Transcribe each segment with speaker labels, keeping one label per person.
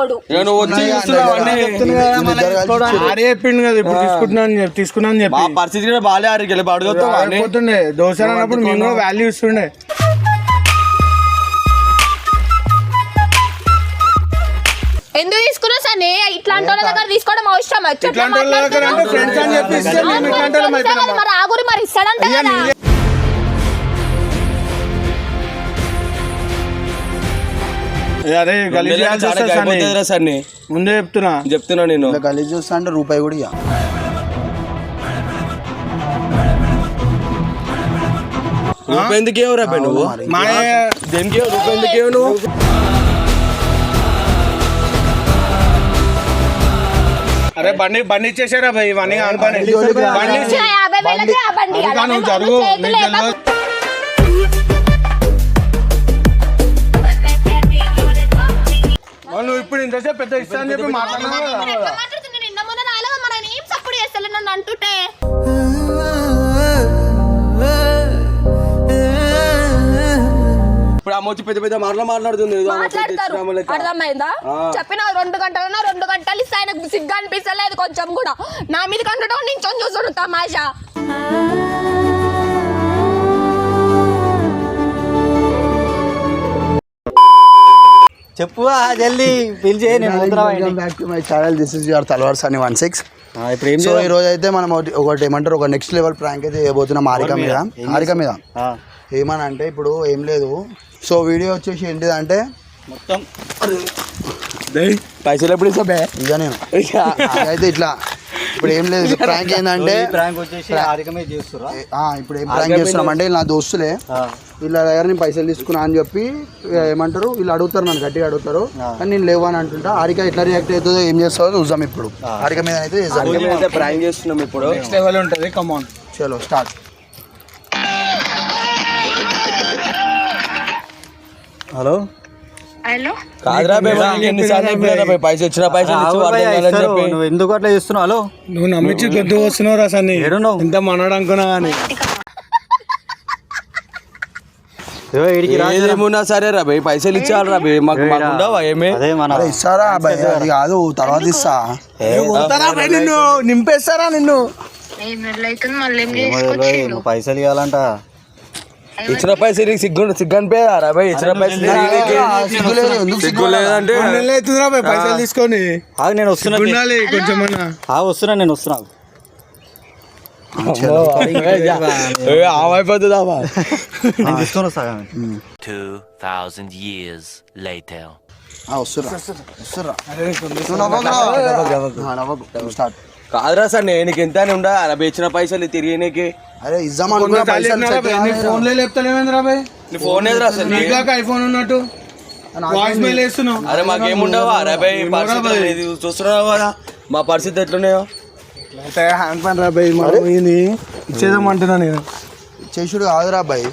Speaker 1: తీసుకోడు
Speaker 2: ఇక నువ్వు వచ్చి చూస్తున్నావు అన్నీ.
Speaker 3: ఆడే చెప్పిండు కదా ఇప్పుడు తీసుకుంటున్నా అని చెప్పి తీసుకున్నా అని
Speaker 2: మా
Speaker 3: చెప్పి
Speaker 2: పరిస్థితి కూడా బాగాలే ఆడికి వెళ్ళి అడుగుతావు అన్నీ.
Speaker 3: పోతుండే దోశ అన్నప్పుడు మేము కూడా వాల్యూ ఇస్తుండే.
Speaker 1: ఎందుకు తీసుకున్నా సరే? ఇట్లాంటి వాళ్ళ దగ్గర తీసుకోవడం అవసరం వచ్చి? మరి ఆగురి మరి ఇస్తాడంట కదా.
Speaker 3: అరే గలీజ్.
Speaker 2: అయిపోతుందిరా సన్ని
Speaker 3: ముందే చెప్తున్నా.
Speaker 2: చెప్తున్నా నేను.
Speaker 4: గలీజ్ చూస్తా అంటే రూపాయి కూడా ఇయ్య.
Speaker 2: రూపాయి ఎందుకు ఏవరా బే నువ్వు.
Speaker 3: మా
Speaker 2: దేనికి రూపాయి ఎందుకు ఏవు నువ్వు?
Speaker 3: అరే బండి బండి ఇచ్చేసారా భయ్? ఇవన్నీ బండి.
Speaker 1: బండి
Speaker 3: అది. జరుగు. ఇప్పుడు ఇంతసేపు పెద్ద ఇస్తా అని చెప్పి
Speaker 1: మాట్లాడుతున్నావు? నిన్న మొన్న రాలేగా మరి ఆయన ఏం సప్పుడు చేస్తలే నన్ను అంటుంటే.
Speaker 2: ఇప్పుడు వచ్చి పెద్ద పెద్ద మాటలు మాట్లాడుతుంది. ఏదో
Speaker 1: మాట్లాడతారు. అర్థమైందా? చెప్పిన రెండు గంటలన్నా రెండు గంటలు ఇస్తే. ఆయనకు సిగ్గు అనిపిస్తలేదు కొంచెం కూడా. నా మీద కంటడం నించొని చూసుడు తమాషా
Speaker 5: చెప్పు జల్దీ పిలిచే నేను
Speaker 4: your తలవార్ సని వన్ సిక్స్
Speaker 5: ఆ, ఇప్పుడు ఏం
Speaker 4: సో? ఈ రోజు అయితే మనం ఒకటి ఏమంటారు? ఒక నెక్స్ట్ లెవెల్ ప్రాంక్ అయితే చేయబోతున్నాం హారిక మీద? హారిక మీద. ఏమని అంటే ఇప్పుడు ఏం లేదు. సో వీడియో వచ్చేసి ఏంటిదంటే
Speaker 5: మొత్తం.
Speaker 2: పైసలు ఎప్పుడు ఇస్తా
Speaker 4: ఇక నేను. అయితే ఇట్లా. ఇప్పుడు ఏం లేదు ప్రాంక్ ఏంటంటే
Speaker 5: ఈ ప్రాంక్ వచ్చేసి ఆరికమే చేస్తురా
Speaker 4: ఆ, ఇప్పుడు ఏం ప్రాంక్ చేస్తున్నాం అంటే నా దోస్తులే. వీళ్ళ దగ్గర నేను పైసలు తీసుకున్నా అని చెప్పి ఏమంటారు వీళ్ళు అడుగుతారు నన్ను గట్టిగా అడుగుతారు. కానీ నేను లేవు అని అంటుంటా. హారిక ఎట్లా రియాక్ట్ అవుతుందో ఏం చేస్తుందో చూద్దాం ఇప్పుడు. హారిక మీద అయితే చేద్దాం.
Speaker 2: ప్రాంక్ చేస్తున్నాం ఇప్పుడు.
Speaker 3: నెక్స్ట్ లెవెల్ ఉంటుంది కమాన్
Speaker 4: చలో స్టార్ట్
Speaker 5: హలో
Speaker 2: కాదురా ఎన్నిసార్లు పైసలు ఇచ్చిన పైసలు ఇచ్చి. చెప్పి.
Speaker 5: నువ్వు ఎందుకు అట్లా చేస్తున్నావు? హలో?
Speaker 3: నువ్వు నమ్మించి గొద్దు వస్తున్నావు రా సన్ని.
Speaker 5: ఏడున్నావు?
Speaker 3: ఇంత మనడు అనుకున్నా కానీ
Speaker 2: ఏదేమున్నా సరే రా బే పైసలు ఇచ్చారు రా బే మాకు మాకు ఉండవా ఏమి?
Speaker 4: ఇస్తారా? అది కాదు తర్వాత ఇస్తా.
Speaker 3: నిన్ను? నింపేస్తారా నిన్ను?
Speaker 5: పైసలు ఇవ్వాలంట.
Speaker 2: ఇచ్చిన పైసలు నీకు సిగ్గు సిగ్గు అనిపోయా రా బే ఇచ్చిన పైసలు నీకు
Speaker 4: సిగ్గు లేదు ఎందుకు
Speaker 2: సిగ్గు లేదంటే
Speaker 3: రెండు నెలలు అవుతుందిరా భయ్ పైసలు తీసుకొని
Speaker 5: ఆగు నేను వస్తున్నా
Speaker 3: ఉండాలి కొంచెం అన్నా
Speaker 5: ఆ వస్తున్నా నేను వస్తున్నా
Speaker 2: ఆమైపోతుందా బా
Speaker 5: నేను తీసుకొని వస్తా కానీ.
Speaker 6: 2,000 years later.
Speaker 4: ఆ, వస్తుర్రా వస్తుర్రా నువ్వు నవ్వకురా. ఆ, నవ్వకు స్టార్ట్
Speaker 2: కాదురా సార్ నేను నీకు ఎంత అని ఉండా అలా ఇచ్చిన పైసలు తిరిగి నీకు.
Speaker 4: అరే ఇద్దాం అనుకున్నా పైసలు.
Speaker 3: ఫోన్లే లేపుతలేమేంద్రా
Speaker 2: నీ ఫోన్ ఏదిరా అసలు నీ?
Speaker 3: నీకు ఐఫోన్ ఉన్నట్టు. వాయిస్ మెయిల్ వేస్తున్నావు.
Speaker 2: అరే మాకేముండవా? అరే బై పరిస్థితి చూస్తున్నావు కదా? మా పరిస్థితి ఎట్లున్నాయో?
Speaker 3: హ్యాండ్ పని రా ఇది ఇచ్చేదామంటున్నా నేను.
Speaker 4: చేసుడు కాదురా అబ్బాయి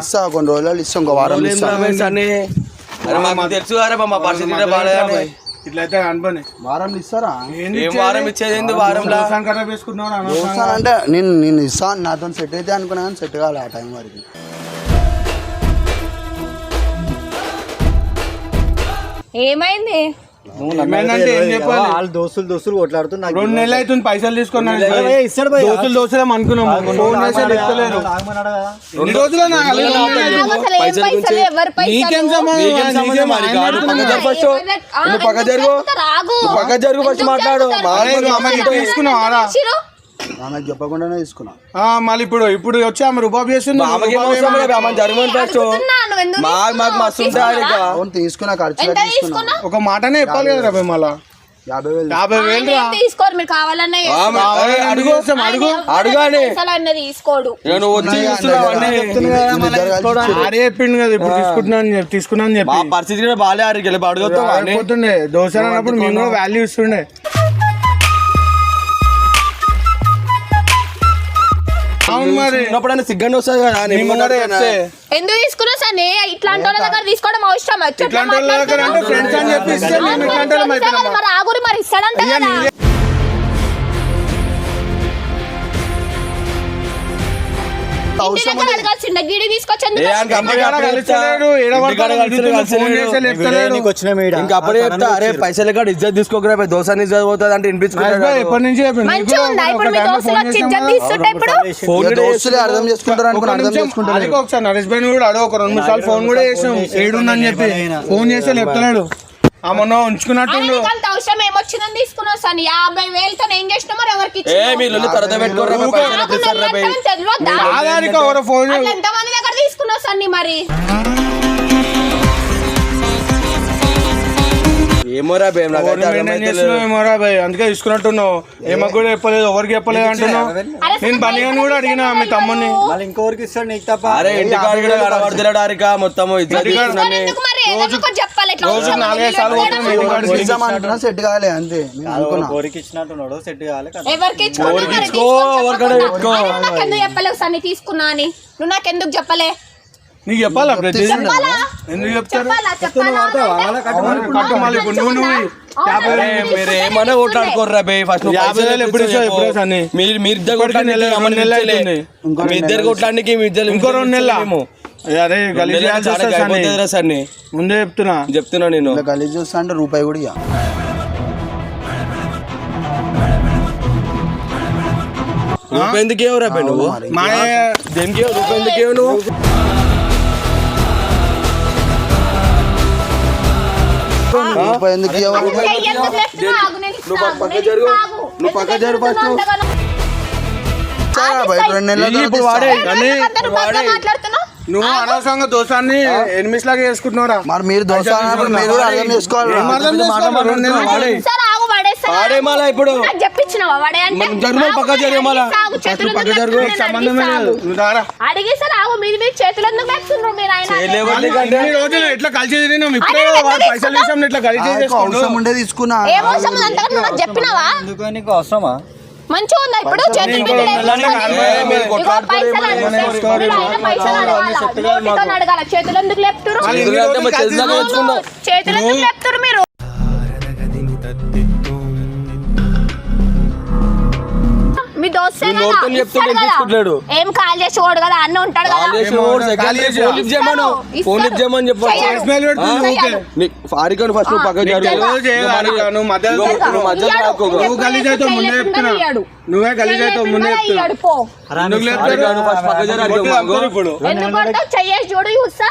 Speaker 4: ఇస్తా కొన్ని రోజులు ఇస్తా ఇంకో వారం
Speaker 2: తెలుసు కదా మా పరిస్థితి కూడా బాగాలేదని
Speaker 3: ఇట్లయితే
Speaker 4: వారం ఇస్తారా?
Speaker 2: ఏం వారం ఇచ్చేది ఏంది వారంలా?
Speaker 3: సంకట వేసుకుంటున్నావు
Speaker 4: ఇస్తానంటే నేను నేను ఇస్తా నాతో సెట్ అయితే అనుకున్నా కానీ సెట్ కావాలి ఆ టైం వరకు.
Speaker 1: ఏమైంది?
Speaker 3: ఏమైందంటే ఏం చెప్పాలి?
Speaker 5: వాళ్ళ దోస్తులు దోస్తులు కొట్లాడుతున్నా
Speaker 3: రెండు నెలలు అవుతుంది పైసలు తీసుకున్నాను
Speaker 5: ఏ, ఇస్తాడు.
Speaker 3: దోస్తులు దోస్తులేం ఫోన్ రోజులు నాకు
Speaker 1: ఏం
Speaker 2: పైసల
Speaker 3: సంబంధం?
Speaker 2: పక్క జరుగు ఫస్ట్.
Speaker 1: ఆ,
Speaker 2: నువ్వు పక్క జరుగు. ఫస్ట్ మాట్లాడు.
Speaker 3: తీసుకున్నావు
Speaker 4: చెప్పకుండానే తీసుకున్నా.
Speaker 3: మళ్ళీ ఇప్పుడు ఇప్పుడు వచ్చి ఆమె రుబాబ్
Speaker 2: ఫస్ట్ మాకు మస్తు
Speaker 4: ఫోన్ తీసుకున్నా ఖర్చు తీసుకున్నా
Speaker 3: ఒక మాటనే చెప్పాలి కదా రా మళ్ళా
Speaker 4: యాభై వేలు
Speaker 3: యాభై వేలు రా.
Speaker 1: ఆయన ఏం తీసుకోరు? మీరు కావాలన్నా
Speaker 2: ఆమె అరే, అడుగు
Speaker 3: అడుగు
Speaker 2: అడుగాని
Speaker 1: పైసలు అన్న తీసుకోడు.
Speaker 2: ఇక నువ్వు వచ్చి చూస్తున్నావు అన్నీ.
Speaker 3: ఆడే చెప్పిండు కదా ఇప్పుడు తీసుకుంటున్నా అని చెప్పి తీసుకున్నా అని
Speaker 2: మా
Speaker 3: చెప్పి.
Speaker 2: పరిస్థితి కూడా బాగాలే
Speaker 3: దోశ అన్నప్పుడు మేము కూడా వాల్యూ ఇస్తుండే.
Speaker 2: ఉన్నప్పుడైనా సిగ్గండి వస్తుంది కదా
Speaker 1: ఎందుకు తీసుకున్నా సరే? ఇట్లాంటి వాళ్ళ దగ్గర తీసుకోవడం అవసరం వచ్చి
Speaker 3: ఇట్లాంటి వాళ్ళ దగ్గర అంటే ఫ్రెండ్స్ అని చెప్పి ఇస్తే మేము ఇట్లాంటి వాళ్ళం అయిపోయినామా?
Speaker 1: మరి ఆగురి మరి ఇస్తాడంట
Speaker 3: అయ్యా,
Speaker 1: కదా.
Speaker 2: ఇంకా అప్పుడే చెప్తా అరే పైసలు కాడ ఇజ్జత్ తీసుకోకరా దోసాన్ని ఇజ్జత్ పోతుంది అంటే
Speaker 1: దోస్తులే
Speaker 4: అర్థం చేసుకుంటారు
Speaker 3: ఒక
Speaker 4: అనుకుని అర్థం చేసుకుంటారు.
Speaker 3: ఒకసారి నరేష్ భాయ్ కూడా అడగ ఒక రెండు మూడు సార్లు ఫోన్ కూడా చేసాం ఏడుందని చెప్పి ఫోన్ చేస్తే లేపుతలేడు ఉంచుకున్నట్టుండు.
Speaker 1: అంత అవసరం ఏమొచ్చిందని తీసుకున్నావు సార్ యాభై వేలతో ఏం చేసినా మరి ఎవరికి
Speaker 2: ఏ? మీ లొల్లి పెట్టుకోరా
Speaker 3: ఫోన్
Speaker 1: ఎంతమంది దగ్గర తీసుకున్నావు మరి?
Speaker 2: ఏమోరా
Speaker 3: భయ్ అందుకే తీసుకున్నట్టున్నావు. ఏమకు కూడా చెప్పలేదు ఎవరికి చెప్పలేదు అంటున్నావు? నేను బనియాని కూడా అడిగినా మీ తమ్ముని
Speaker 5: ఇస్తాడు నీకు తప్ప.
Speaker 2: అరే ఇంటికాడ కూడా కనబడతలేడు మొత్తం ఇజ్జత్
Speaker 3: రోజు నాలుగైదు. సార్లు పోతున్నాం మీ
Speaker 4: సెట్ కాలే అంతే. నేను అనుకున్నా.
Speaker 5: కోరికి ఇచ్చినట్టున్నాడు సెట్ కావాలి కదా
Speaker 1: ఎవరికి ఇచ్చుకున్నావు మరి
Speaker 2: ఇచ్చుకో,
Speaker 1: తీసుకొని
Speaker 2: ఎవరికైనా
Speaker 1: చెప్పకుండా.
Speaker 2: పెట్టుకో.
Speaker 1: ఆయన నాకెందుకు చెప్పలేవు సన్ని తీసుకున్నా అని. నువ్వు నాకెందుకు చెప్పలే?
Speaker 3: నీకు చెప్పాలా ప్రతి
Speaker 1: చెప్పాలా?
Speaker 3: ఎందుకు చెప్తారు?
Speaker 1: చెప్పాలా చెప్పాలా?
Speaker 3: కట్టు మళ్ళీ ఇప్పుడు నువ్వు నువ్వు యాభై
Speaker 2: అరే, మీరు కొట్లాడుకోర్రా బే? ఫస్ట్ నువ్వు
Speaker 3: యాభై
Speaker 2: పైసలు
Speaker 3: వేలు ఎప్పుడు ఇస్తావు,
Speaker 2: చెప్పు.
Speaker 3: ఎప్పుడు ఇస్తావు అన్ని?
Speaker 2: మీరు మీరు ఇద్దరు
Speaker 3: ఇప్పటికి నెల-. అవుతుంది.
Speaker 2: మీ ఇద్దరు కొట్లాడడానికి మీ ఇద్దరు
Speaker 3: ఇంకో రెండు నెలల? అదే గలీజ్.
Speaker 2: అయిపోతుందిరా సన్ని
Speaker 3: ముందే చెప్తున్నా.
Speaker 2: చెప్తున్నా నేను.
Speaker 4: గలీజ్ చూస్తా అంటే రూపాయి కూడా ఇయ్య.
Speaker 2: రూపాయి ఎందుకు ఏవరా బే నువ్వు?
Speaker 3: మా
Speaker 2: దేనికి రూపాయి ఎందుకు ఏవు నువ్వు?
Speaker 4: రూపాయి ఎందుకు
Speaker 2: పక్క జరుగు. నువ్వు పక్క ఫస్ట్.
Speaker 3: ఇప్పుడు. వాడే
Speaker 1: నువ్వు
Speaker 3: అనవసరంగా దోసాన్ని ఎనిమిది లాగా చేసుకుంటున్నారా
Speaker 4: మరి మీరు దోశ అన్నప్పుడు మీరు కూడా అర్థం చేసుకోవాలి.
Speaker 3: ఏం అర్థం చేసుకోవాలి? రెండు నెలలు వాడే.
Speaker 1: సరే ఆగు వాడేస్తా
Speaker 2: వాడే మళ్ళా ఇప్పుడు
Speaker 1: నాకు చెప్పించినావా? వాడే అంటే
Speaker 2: మనం జరుగు,
Speaker 1: ఆగు,
Speaker 2: పక్క జరుగు మళ్ళా.
Speaker 1: ఆగు, చేతులు
Speaker 3: పక్క
Speaker 1: ఎందుకు
Speaker 3: జరుగు
Speaker 1: లేపుతున్నావు?
Speaker 3: సంబంధమే
Speaker 1: నేను
Speaker 3: లేదు.
Speaker 1: అడిగిస్తా,
Speaker 3: నువ్వు దారా.
Speaker 1: ఆగు. అడిగి సార్ ఆగు మీది మీరు చేతులు ఎందుకు లేపుతున్నారు మీరు ఆయన
Speaker 2: చేయలేవు
Speaker 3: ఇన్ని
Speaker 2: ఎందుకంటే
Speaker 3: రోజులు ఎట్లా కలిసి తిరిగినాం? ఇప్పుడే
Speaker 1: అరే,
Speaker 3: వాడు
Speaker 1: ఎందుకు
Speaker 3: పైసలు విషయంలో ఇట్లా కలిసి
Speaker 4: ఆయనకు
Speaker 3: చేసుకోండు
Speaker 4: అవసరం ఉండే తీసుకున్నా.
Speaker 1: ఏం అవసరం ఉంది అంతగా నువ్వు నాకు చెప్పినావా?
Speaker 5: ఎందుకు నీకు అవసరమా?
Speaker 1: మంచిగా ఉందా ఇప్పుడు? చేతులు ఇగో పైసలు అడిగితే మీరు ఆయన పైసలు అడగాల? అడగాల? ఎందుకు లేపుతురు. చేతులు ఎందుకు లేపుతురు మీరు? మీ దోస్తు
Speaker 2: నువ్వు నోటితో చెప్తుంటే తీసుకుంటలేడు.
Speaker 1: ఏం కాల్ చేసి ఓడు కదా? అన్న ఉంటాడు.
Speaker 2: ఫారికన్ ఫస్ట్ నువ్వు జరుగు.
Speaker 3: గలీజ్ అయితే ముందే ఇప్పుడు?
Speaker 1: చెయ్యేసి చూడు చూస్తా.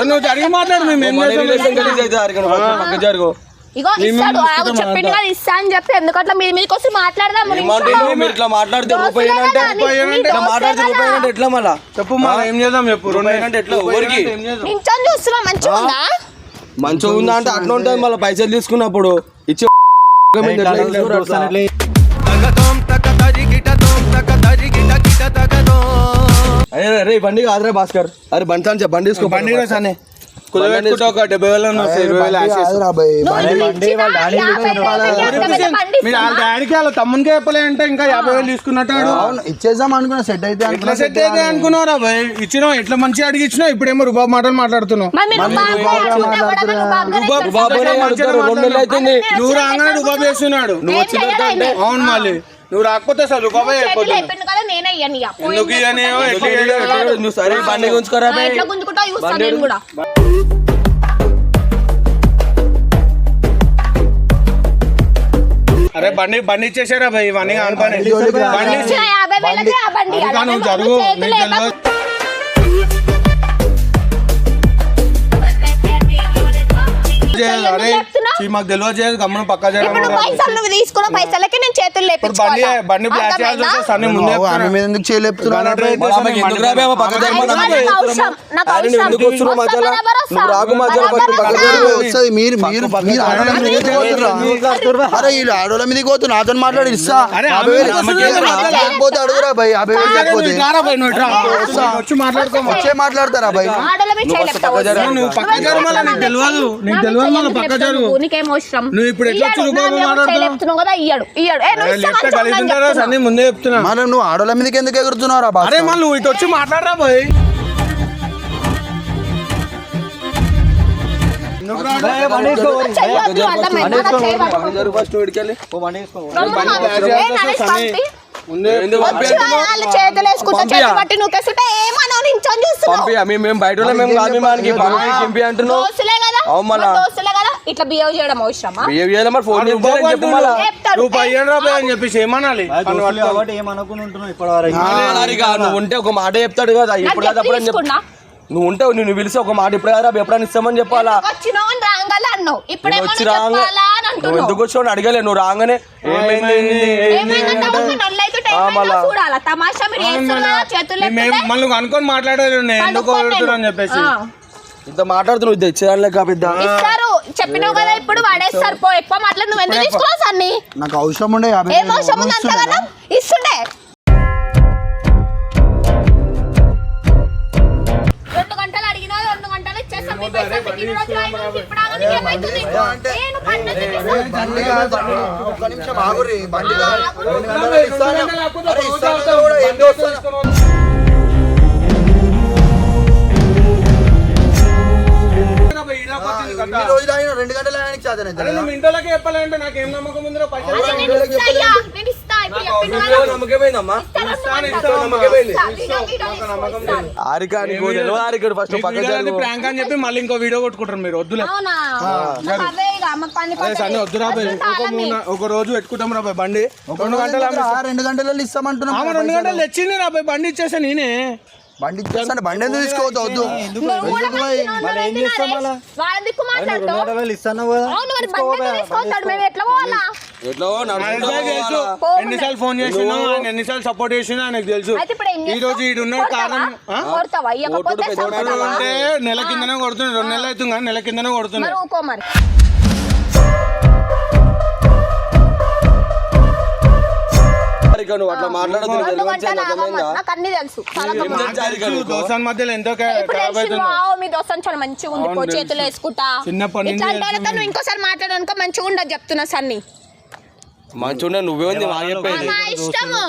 Speaker 3: నువ్వు జరిగి మాట్లాడు మేము
Speaker 2: జరుగు
Speaker 1: ఇగో ఇస్తాడు. ఆగు చెప్పిండు కదా ఇస్తా అని చెప్పి ఎందుకు అట్లా మీరు మీదకి వచ్చి మాట్లాడదాం మరి
Speaker 2: ఏమంటే
Speaker 1: ఇంట్లో.
Speaker 2: నువ్వు మీరు ఇట్లా మాట్లాడితే రూపాయి
Speaker 1: దోస్తులే
Speaker 2: అంటే
Speaker 1: కదా, నీ-
Speaker 3: రూపాయి
Speaker 1: నీ
Speaker 3: అంటే
Speaker 2: ఇట్లా మాట్లాడితే
Speaker 1: దోస్తులే
Speaker 2: రూపాయి
Speaker 1: కదా.
Speaker 2: అంటే ఎట్లా మళ్ళా?
Speaker 3: చెప్పు మా ఏం చేద్దాం చెప్పు? రెండు
Speaker 2: రూపాయి అంటే ఎట్లా? ఊరికి.
Speaker 3: ఏం చేద్దాం?
Speaker 1: నించొని చూస్తున్నా మంచిగా ఉందా?
Speaker 2: మంచిగా ఉందా అంటే అట్లా ఉంటుంది మళ్ళీ పైసలు తీసుకున్నప్పుడు. ఇచ్చే అరే అరే ఈ బండి కాదురా భాస్కర్. అరే బండి బండి తీసుకో.
Speaker 3: బండి కుదబెట్టుకుంటే ఒక డెబ్బై వేలు ఇరవై వేలు మీరు వాళ్ళ డాడీకి వాళ్ళ తమ్మునికి చెప్పలే అంటే ఇంకా యాభై వేలు తీసుకున్నట్టాడు?
Speaker 4: అవును ఇచ్చేద్దాం అనుకున్నా సెట్ అయితే
Speaker 3: ఎట్లా
Speaker 4: అనుకున్నా
Speaker 3: సెట్ అయితే అనుకున్నారా భయ్ ఇచ్చినావు ఎట్లా మంచిగా అడిగి ఇచ్చినావు? ఇప్పుడేమో రూబాబు మాటలు మాట్లాడుతున్నావు.
Speaker 1: నువ్వు
Speaker 3: రుబాబ్ రాగానే రుబాబు? అవును మళ్ళీ. నువ్వు రాకపోతే అసలు
Speaker 1: ఇక.
Speaker 3: ఎందుకు?
Speaker 2: నువ్వు సరే బండి గుంచుకోరా
Speaker 3: అరే బండి బండి ఇచ్చేసారా భయ్ ఇవన్నీ అనుకోని బండి
Speaker 1: ఇచ్చిన యాభై వేలకి ఆ బండి
Speaker 3: అది
Speaker 1: ఇవ్వాలా?
Speaker 3: నువ్వు
Speaker 1: నువ్వు
Speaker 3: జరుగు
Speaker 1: చేతులు
Speaker 3: నీకు
Speaker 1: ఏమో-
Speaker 3: తెలియదు. చేయదు. అరే
Speaker 1: చెప్తున్నావు?
Speaker 3: చీ, మాకు తెలియదు చేయదు గమ్మున పక్క చేయడం
Speaker 1: ఇప్పుడు నువ్వు పైసలు నువ్వు తీసుకున్న పైసలకి నేను చేతులు
Speaker 3: ఇప్పుడు బండి
Speaker 1: లేపించుకోవాలా?
Speaker 3: బండి బ్లాక్ చేయాల్సి
Speaker 1: అర్థమైందా?
Speaker 3: వస్తే సన్ని ముందే
Speaker 4: నువ్వు ఆమె
Speaker 3: చెప్తున్నా.
Speaker 4: మీద ఎందుకు చేయలేపుతున్నావు
Speaker 3: గణేష్ రెడ్డి
Speaker 2: మరి ఆమెకి ఎందుకు రాబే ఆమె పక్క జరుగు.
Speaker 1: నాకు
Speaker 2: నాకు
Speaker 1: అవసరం, నాకు
Speaker 2: అరే నువ్వు ఎందుకు వస్తున్నావు
Speaker 1: అవసరం.
Speaker 2: మధ్యలో నువ్వు రాకు. మధ్యలో.
Speaker 4: వస్తుంది మీరు మీరు మీరు ఆడోళ్ళ మీద ఎందుకు పోతుర్రా? అరే వీళ్ళు ఆడోళ్ళ మీదకి పోతున్నా నాతో మాట్లాడి ఇస్తా
Speaker 3: అరే, ఆమె. ఆమెకి ఏం
Speaker 4: లేకపోతే అడుగురా భయ్ యాభై వేలు లేకపోతే.
Speaker 3: వచ్చి మాట్లాడుకో
Speaker 4: వచ్చే మాట్లాడతారా భయ్
Speaker 1: ఆడోళ్ళ మీద చేయలేపుతావు.
Speaker 2: పక్క జరుగు.
Speaker 3: నువ్వు పక్క జరుగు మళ్ళీ నీకు తెలియదు నీకు తెలియదు మళ్ళీ పక్క జరుగు
Speaker 1: నీకేం అవసరం?
Speaker 3: నువ్వు ఇప్పుడు ఎట్లా
Speaker 1: మీద
Speaker 3: మాట్లాడుతున్నావు?
Speaker 1: చేయలేపుతున్నావు కదా ఇయ్యడు. ఇయ్యడు. ఏ, నువ్వు ఇస్తా
Speaker 3: లెఫ్ట్
Speaker 1: మంచిగా
Speaker 3: కలిసి
Speaker 1: ఉందని
Speaker 3: ఉంటారా
Speaker 1: చెప్తున్నా.
Speaker 3: సన్ని ముందే చెప్తున్నా.
Speaker 4: మరి నువ్వు ఆడోళ్ళ మీదకి ఎందుకు ఎగురుతున్నావురా బాస్
Speaker 3: అరే మళ్ళీ నువ్వు ఇటు వచ్చి మాట్లాడరా.
Speaker 1: చెయ్యొద్దు, అర్థమైందా? ఏ నరేష్ పంపి. వచ్చి వాళ్ళు చేతులు వేసుకుంటా? చేతులు పట్టి నించొని చూస్తున్నావు?
Speaker 2: పంపి మేము మేము బయట వాళ్ళం, మేము కాదు మనకి పంపి కింపి అంటున్నావు?
Speaker 1: దోస్తులే కదా.
Speaker 2: అవును మళ్ళా.
Speaker 1: మరి దోస్తులే కదా ఇట్లా బిహేవ్ చేయడం అవసరమా?
Speaker 2: బిహేవ్ చేయాలి మరి ఫోన్ చేసి చెప్పు మళ్ళా.
Speaker 3: నువ్వు పయ్యాను రాబోయ్ అని చెప్పేసి ఏమనాలి?
Speaker 5: కాబట్టి ఏమనుకుని ఉంటున్నావు ఇప్పటి వరకు
Speaker 2: ఉంటే ఒక మాట చెప్తాడు కదా ఇప్పుడు
Speaker 1: ఎప్పుడు
Speaker 2: అప్పుడు అని చెప్పు
Speaker 1: తీసుకున్నా?
Speaker 2: నువ్వు ఉంటే నువ్వు పిలిచి ఒక మాట ఇప్పుడు కదా ఎప్పుడైనా ఇస్తామని చెప్పాలా? వచ్చి
Speaker 1: నువ్వు
Speaker 2: రాగానే
Speaker 1: చెప్పాలా అని
Speaker 2: నువ్వు
Speaker 1: అంటున్నావు.
Speaker 2: ఎందుకు వచ్చావు అడగలే నువ్వు రాగానే ఏమైంది?
Speaker 3: అనుకొని మాట్లాడేది నేను ఎందుకు అని. చెప్పేసి.
Speaker 2: ఇంత మాట్లాడుతున్నావు ఇది తెచ్చేదాని లెక్క పెద్ద?
Speaker 1: ఇస్తారు. చెప్పినావు కదా ఇప్పుడు వాడేస్తారు పో ఎక్కువ మాట్లాడి నువ్వు ఎందుకు తీసుకున్నావు సన్ని
Speaker 4: నాకు అవసరం ఉండే యాభై
Speaker 1: ఏం అవసరం ఉంది అంతగానో ఇస్తుండే రెండు గంటలు అడిగినా రెండు గంటలు ఇచ్చేస్తాం మీ పైసలు. రోజులు అయినా ఇప్పుడు ఆగని? నేను.
Speaker 4: బండి కాదు. ఒక్క నిమిషం ఆగుర్రి, బండి కాదు. రెండు గంటలు ఇస్తాను. అరే, ఇస్తాను కూడా ఏం చేస్తాను?
Speaker 2: ఆరిక నీకు తెలియదు ఆరిక ఫస్ట్ పక్క జరుగు
Speaker 3: ప్రాంక్ అని చెప్పి మళ్ళీ ఇంకో వీడియో కొట్టుకుంటారు మీరు వద్దులే.
Speaker 1: నాకు.
Speaker 3: వద్దురా ఒక రోజు పెట్టుకుంటాం రా బాయ్ బండి. రెండు గంటలు
Speaker 4: రెండు గంటలలో ఇస్తామంటున్నాం
Speaker 3: రెండు గంటలు తెచ్చింది నా బాయ్ బండి ఇచ్చేసా నేనే.
Speaker 4: బండి ఇచ్చేస్తాను బండి ఎందుకు తీసుకోవద్దు? వద్దు
Speaker 3: ఎన్నిసార్లు ఫోన్ చేసినా ఆయన ఎన్నిసార్లు సపోర్ట్ చేసినా ఆయనకు తెలుసు.
Speaker 1: అయితే ఇప్పుడు ఏం
Speaker 3: ఈ రోజు ఈడు ఉన్న కారణం నెల కిందనే కొడుతున్నాడు రెండు నెలలు అవుతుంది కానీ నెల కిందనే కొడుతున్నాడు.
Speaker 2: ఆరిక నువ్వు అట్లా మాట్లాడదు.
Speaker 1: నాకు అన్ని తెలుసు
Speaker 3: మధ్యలో ఎంతో
Speaker 1: మీ చాలా మంచిగా ఉంది. పో చేతులు వేసుకుంటా. ఇట్లాంటి నువ్వు ఇంకోసారి మాట్లాడనుకో మంచిగా ఉండదు చెప్తున్నా సన్ని.
Speaker 2: మంచిగా నువ్వే ఉంది
Speaker 1: నా ఇష్టము.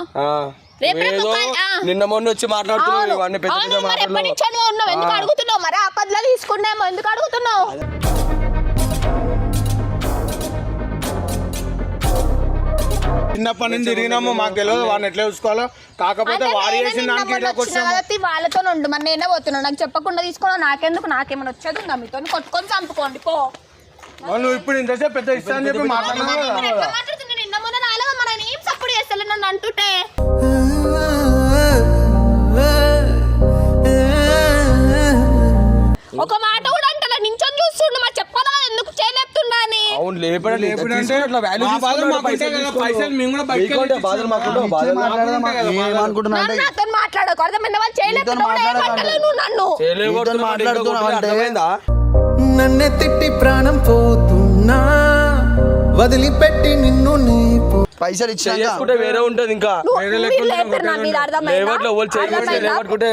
Speaker 2: నిన్న మొన్న వచ్చి మాట్లాడుతున్నావు
Speaker 1: ఎందుకు అడుగుతున్నావు? మరి ఆ పదిలో తీసుకున్నామో ఎందుకు అడుగుతున్నావు?
Speaker 3: చిన్నప్పటి నుంచి తిరిగినాము మాకు తెలియదు వాడిని ఎట్లా చూసుకోవాలో. కాకపోతే వారు చేసిన దానికి ఇట్లా
Speaker 1: కాబట్టి వాళ్ళతో ఉండు. మరి నేనే పోతున్నా నాకు చెప్పకుండా తీసుకున్నావు నాకెందుకు? నాకేమైనా వచ్చేది ఉందా మీతో? కొట్టుకొని చంపుకోండి పో.
Speaker 3: నువ్వు ఇప్పుడు ఇంతసేపు పెద్ద ఇస్తా అని చెప్పి మాట్లాడినావు కదా.
Speaker 1: మరి ఎట్లా మాట్లాడుతుంది నిన్న మొన్న రాలేదా మరి ఆయన ఏం సపోర్ట్ చేస్తలే నన్ను అంటుంటే? ఒక మాట
Speaker 3: అంటే-
Speaker 1: అర్థమైందా? నన్నే
Speaker 7: తిట్టి ప్రాణం పోతున్నా. వదిలిపెట్టి నిన్ను నీ
Speaker 4: పైసలు ఇచ్చినాక.
Speaker 2: చేసుకుంటే వేరే ఉంటది ఇంకా? లేవట్లో? లేవట్టుకుంటే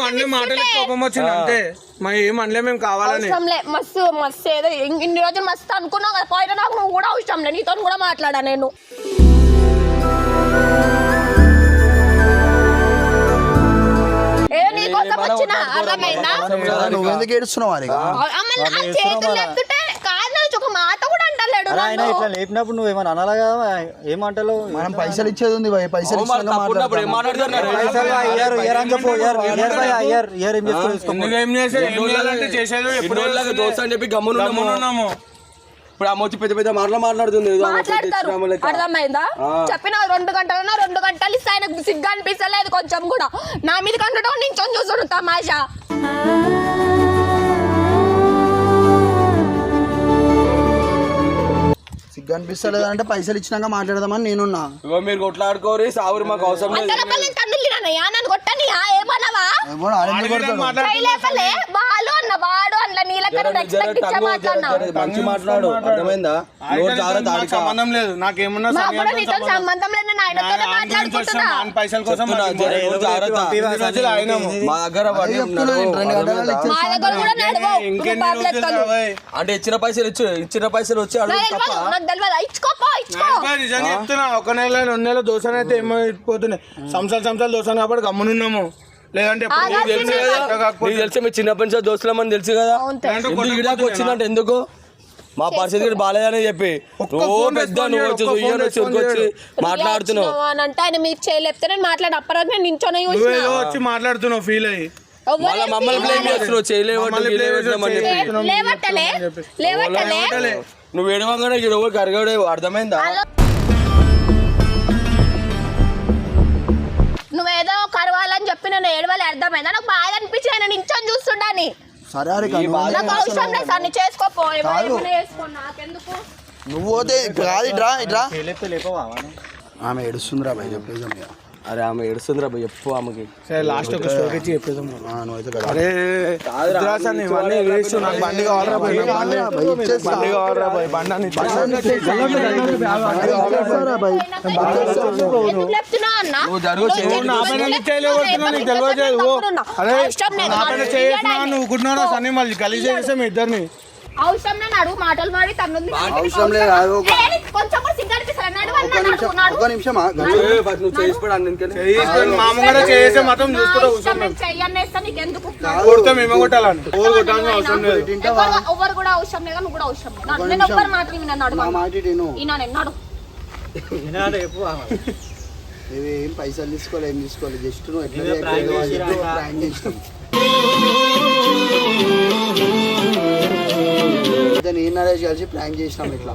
Speaker 3: అన్ని మాటలకు
Speaker 1: తీసుకుంటే.
Speaker 3: కోపం వచ్చింది అంతే. మరి ఏం అనలే మేము కావాలని?
Speaker 1: అవసరం లే. మస్తు మస్తు ఏదో ఇన్- ఇన్ని రోజులు మస్తు అనుకున్నావు కదా. పోయిన నాకు నువ్వు కూడా అవసరం లే. నీతో కూడా మాట్లాడా నేను? వచ్చిన అర్థమైందా?
Speaker 4: నువ్వెందుకు ఏడుస్తున్నావు
Speaker 1: ఒక మాట కూడా అంటలేడు
Speaker 5: ఆయన. ఇట్లా లేపినప్పుడు నువ్వు ఏమన్నా అనాలా కదా ఏమంటలో
Speaker 4: మనం పైసలు ఇచ్చేది ఉంది భయ్ పైసలు
Speaker 5: అని చెప్పు
Speaker 3: ఎందుకు
Speaker 2: గమ్మునున్నాము.
Speaker 3: ఉన్నాము
Speaker 2: ఇప్పుడు అమ్మ వచ్చి పెద్ద పెద్ద మాటలు మాట్లాడుతుంది.
Speaker 1: అర్థమైందా? చెప్పిన రెండు గంటలన్నా రెండు గంటలు ఇస్తే ఆయనకు సిగ్గు అనిపిస్తలేదు కొంచెం కూడా. నా మీద కంటడం నించొని చూస్తాడు తమాషా
Speaker 4: సిగ్గు అనిపిస్తలేదు అంటే పైసలు ఇచ్చినాక మాట్లాడదామని నేనున్నా.
Speaker 2: ఇగో మీరు కొట్లాడుకోరి సావురు మాకు అవసరం లేదు.
Speaker 1: అంతలో పల్లె తన్నులు తినయ్యా నన్ను కొట్టనియా ఏమన్నావా
Speaker 4: ఏమో ఆడెందుకు కొడతాడు?
Speaker 1: చేయలేపలే వాళ్ళు అన్న వాడు అన్న నీలకర
Speaker 2: జర- జర
Speaker 1: రెస్పెక్ట్ ఇచ్చా
Speaker 2: టంగు, జర-
Speaker 1: మాట్లాడినా
Speaker 2: జర మంచి మాట్లాడు. అర్థమైందా? నోరు జాగ్రత్త
Speaker 3: నాకు
Speaker 2: ఆడిక.
Speaker 3: సంబంధం లేదు. నాకేమున్నా
Speaker 1: మా కూడా
Speaker 3: సంబంధం
Speaker 1: నీతో సంబంధం లేదు నేను ఆయనతోనే మాట్లాడుకుంటున్నా.
Speaker 3: ఆయన పైసల కోసం
Speaker 2: చెప్తున్నా, జర నోరు జాగ్రత్త.
Speaker 3: ఇన్ని రోజులు అయినాము
Speaker 2: మా దగ్గర అవన్నీ
Speaker 4: చెప్తున్నా,
Speaker 2: నడవవు,
Speaker 4: రెండు గంటలలో
Speaker 2: అర్థమైందా?
Speaker 1: మా దగ్గర కూడా నడవవు
Speaker 3: ఇంకెన్ని
Speaker 1: బాబు
Speaker 3: రోజులు
Speaker 1: లెక్కలు.
Speaker 3: రావాయ్?
Speaker 2: అంటే ఇచ్చిన పైసలు ఇచ్చి ఇచ్చిన పైసలు వచ్చి అడుగు
Speaker 1: నాకు
Speaker 2: తప్ప?
Speaker 1: తెలియదు, నాకు తెలియదు ఇచ్చుకోపో ఇచ్చుకో
Speaker 3: నాయక్ నిజంగా చెప్తున్నా. ఒక నెల రెండు నెలల దోశ అయితే ఏమైపోతున్నాయి సంవత్సరాలు సంవత్సరాలు దోశ కాబట్టి గమ్మునున్నాము. లేదంటే ఎప్పుడు
Speaker 1: ఆగాల్సిందే
Speaker 2: తెలుసు కదా నీకు తెలుసు మీ చిన్నప్పటి నుంచి దోస్తులమని తెలుసు కదా. ఎందుకు ఇడాకు వచ్చిందంటే ఎందుకు? మా పరిస్థితి కూడా బాగాలేదని చెప్పి.
Speaker 3: ఒక్క
Speaker 2: నువ్వు
Speaker 3: ఫోన్
Speaker 2: పెద్ద నువ్వు వచ్చి మాట్లాడుతున్నావు.
Speaker 1: అంటే ఆయన మీకు చేయలేపితే నేను మాట్లాడి నేను నించొని
Speaker 3: వచ్చి మాట్లాడుతున్నావు ఫీల్ అయ్యి.
Speaker 2: మళ్ళీ మమ్మల్ని బ్లేమ్ చేస్తున్నావు చేయలేవట్టు.
Speaker 1: లేవట్టలే. లేవట్టలే.
Speaker 2: నువ్వు ఏడవంగానే ఇక్కడ ఎవరు కరగడే అర్థమైందా?
Speaker 1: నువ్వేదో కరవాలని చెప్పి నేను ఏడవాలి అర్థమైందా? నాకు బాధ అనిపించి ఆయన నించొని చూస్తుండని.
Speaker 4: సరే అరే కానీ. నువ్వు
Speaker 1: నాకు అవసరం లేదు సార్ నీ చేసుకోపో ఎవరు
Speaker 4: కాదు.
Speaker 1: ఏమైనా చేసుకో నాకెందుకు?
Speaker 4: నువ్వు పోతే ఇప్పుడు కాదు ఇట్రా. ఇట్రా? ఆమె ఏడుస్తుందిరా భయ్ చెప్పేసి
Speaker 2: అరే ఆమె ఏడుస్తుందిరా భయ్ చెప్పు ఆమెకి
Speaker 3: సరే లాస్ట్ ఒక స్టోరీ ఇచ్చి చెప్పేదాం అరే ఇవన్నీ నాకు బండి కావాలరా భయ్ బండి కావాలరా భయ్ బండి అని
Speaker 2: నువ్వు జరుగు
Speaker 3: తెలియదు ఓ, అరే నా పైన. నువ్వు కుట్టినావు సన్ని మళ్ళీ గలీజ్ చేసే మీ ఇద్దరిని
Speaker 1: అవసరం మాటలు
Speaker 4: అవసరం లేదు,
Speaker 1: కొంచెం కూడా సిగ్గు
Speaker 4: ఒక నిమిషం
Speaker 3: చేసే మాత్రం చూసుకుంటూ కూర్చున్నాం కొడితే కొట్టాలని. అవసరం లేదు.
Speaker 4: తింటావా?
Speaker 1: ఎవరు కూడా అవసరం లేదు? నువ్వు కూడా అవసరం లేదు?
Speaker 4: ఒక
Speaker 1: నేను. ఒక్కరు మాత్రం
Speaker 4: మాట. ఇవి ఏం పైసలు తీసుకోవాలి ఏం తీసుకోవాలి? జస్ట్ నువ్వు ఎట్లా
Speaker 5: prank
Speaker 4: ఇదే నేను నరేష్ కలిసి ప్రాంక్ చేసినాం ఇట్లా?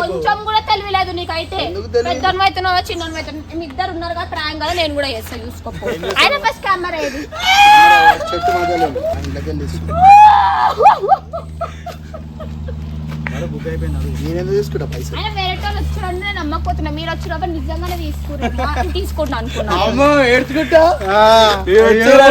Speaker 1: కొంచెం కూడా తెలియలేదు నీకైతే.
Speaker 4: ఎందుకు తెలియదు?
Speaker 1: పెద్దను అవుతున్నావా చిన్న అవుతున్నావు ఇద్దరు ఉన్నారు కదా ప్రాంక్ కదా నేను కూడా చేస్తా చూసుకోపో. ఆయన ఫస్ట్ కెమెరా ఏది?
Speaker 4: చెట్టు మధ్యలో ఇంట్లోకి వెళ్ళి తీసుకుంటా. పైసలు?
Speaker 1: ఆయన వేరే వాళ్ళు వచ్చారని నేను నమ్మకపోతున్నా. మీరు వచ్చినప్పుడు నిజంగానే తీసుకుంటా
Speaker 3: అమ్మో ఏడ్చుకుంటా?